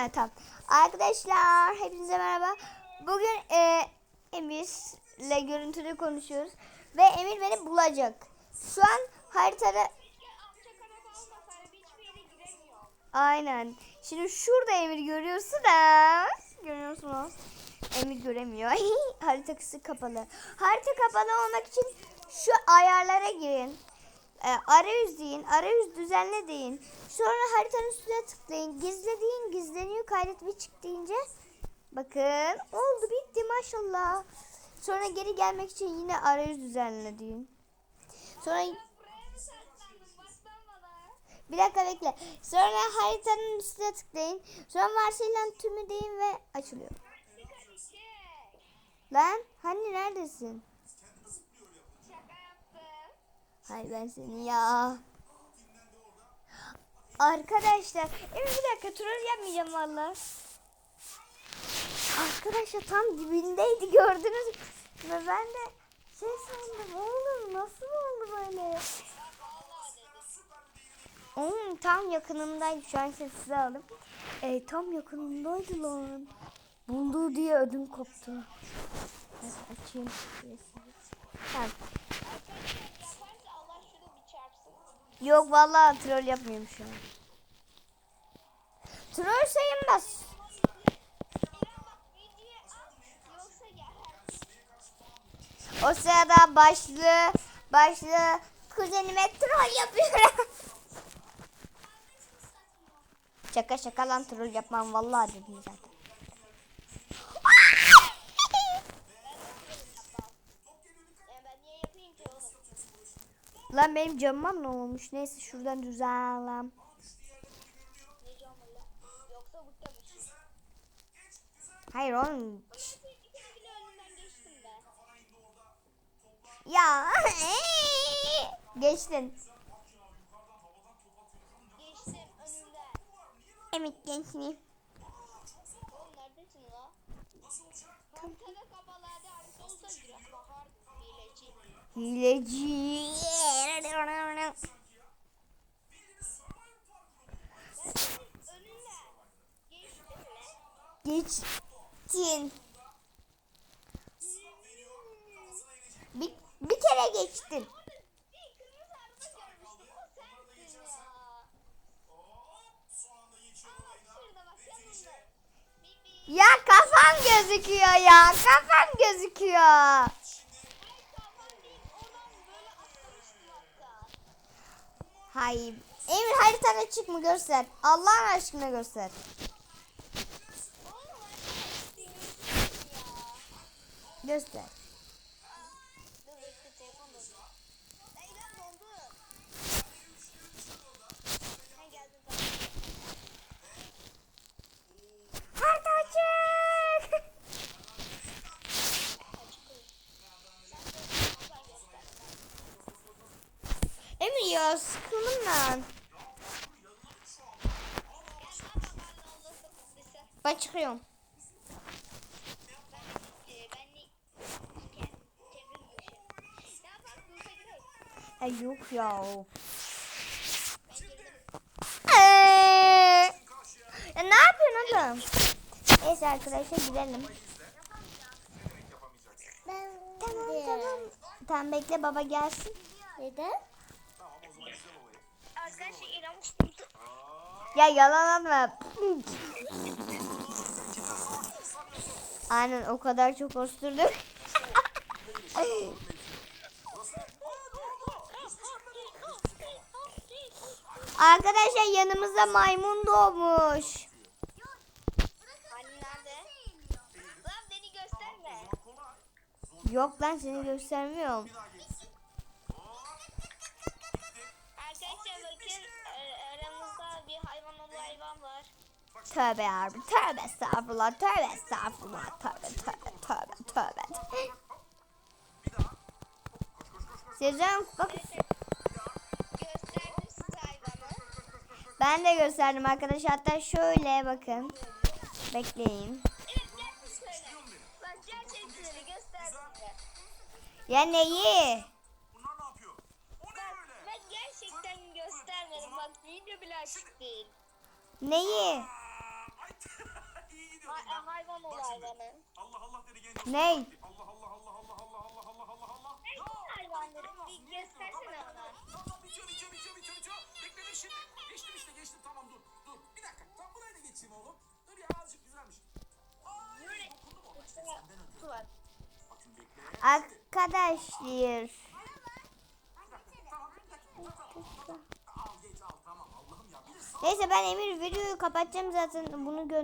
Ha tamam. Arkadaşlar hepinize merhaba. Bugün e, Emir'le görüntülü konuşuyoruz. Ve Emir beni bulacak. Şu an haritada aynen. Şimdi şurada Emir görüyorsunuz. Görüyorsunuz. Emir göremiyor. Harita kısı kapalı. Harita kapalı olmak için şu ayarlara girin. E, arayüz deyin. Arayüz düzenle deyin. Sonra haritanın üstüne tıklayın. Gizle deyin. Gizleniyor. Kaydet ve çık deyince. Bakın. Oldu bitti maşallah. Sonra geri gelmek için yine arayüz düzenle deyin. Sonra bana. bir dakika bekle. Sonra haritanın üstüne tıklayın. Sonra varsayılan tümü deyin ve açılıyor. İşe. Lan hani neredesin? Hay ben seni ya. Arkadaşlar, evet bir dakika troll yapmayacağım valla. Arkadaşlar tam dibindeydi gördünüz mü? Ve ben de şey sandım oğlum nasıl oldu böyle? Oğlum tam yakınımdaydı şu an sessize aldım. E, tam yakınımdaydı lan. Buldu diye ödüm koptu. Evet, açayım. Tamam. Yaparsa Allah şunu bir çarpsın. Yok vallahi troll yapmıyorum şu an. Troll sayılmaz. O sırada başlı başlı kuzenime troll yapıyorum. şaka şaka lan troll yapmam vallahi dedim zaten. Ya ben niye yapayım ki oğlum? Lan benim camım ne olmuş? Neyse şuradan şey. Hayır oğlum. Ya geçtin. Geçtim önünden. Evet geçtin. Neredesin la? Haritada kapalı hadi harita olsa girer. Bakar hileci. Hileci. Geçtin. Bir, bir kere geçtin. Bir kırmızı araba Ya kafam gözüküyor ya. Kafam gözüküyor. Hayır. Emir haritada çık mı göster. Allah'ın aşkına göster. Göster. Dur bekle telefon dondu. Eylem dondu. Ha geldim tamam. Harita açık. Emir ya sıkıldım ben. Ben çıkıyorum. Ya yok ya. Ee, ya ne yapıyorsun oğlum? Neyse arkadaşlar gidelim. Tamam tamam. Tamam bekle baba gelsin. Neden? Arkadaşlar İrem Ya yalan atma. Aynen o kadar çok osturdum. Arkadaşlar yanımızda maymun doğmuş. Yok lan seni göstermiyorum. Tövbe yarabbim. Tövbe estağfurullah. Tövbe estağfurullah. Tövbe tövbe tövbe tövbe. Sezen bak ben de gösterdim arkadaşlar. Hatta şöyle bakın. Bekleyin. Ya neyi? Ben gerçekten göstermedim. Bak video bile açık değil. Neyi? Hayvan olayları. Allah Allah dedi genç. Ney? Allah Allah Allah Allah Allah Allah Allah Allah Allah. Ya! hayvanları? Bir göstersene bana. Bitiyor bitiyor bitiyor bitiyor bitiyor. Bekledim şimdi. Geçtim işte geçtim tamam dur dur. Bir dakika. Tam buraya da geçeyim oğlum. Dur ya azıcık güzelmiş. Ay dokundum ona işte senden önce. Tuvalet. Bak şimdi bekle. Arkadaşlar. Bir dakika. Tamam bir dakika. Tamam, tamam. Al geç al tamam Allah'ım ya. Bir de sağ Neyse ben Emir videoyu kapatacağım zaten. Bunu gö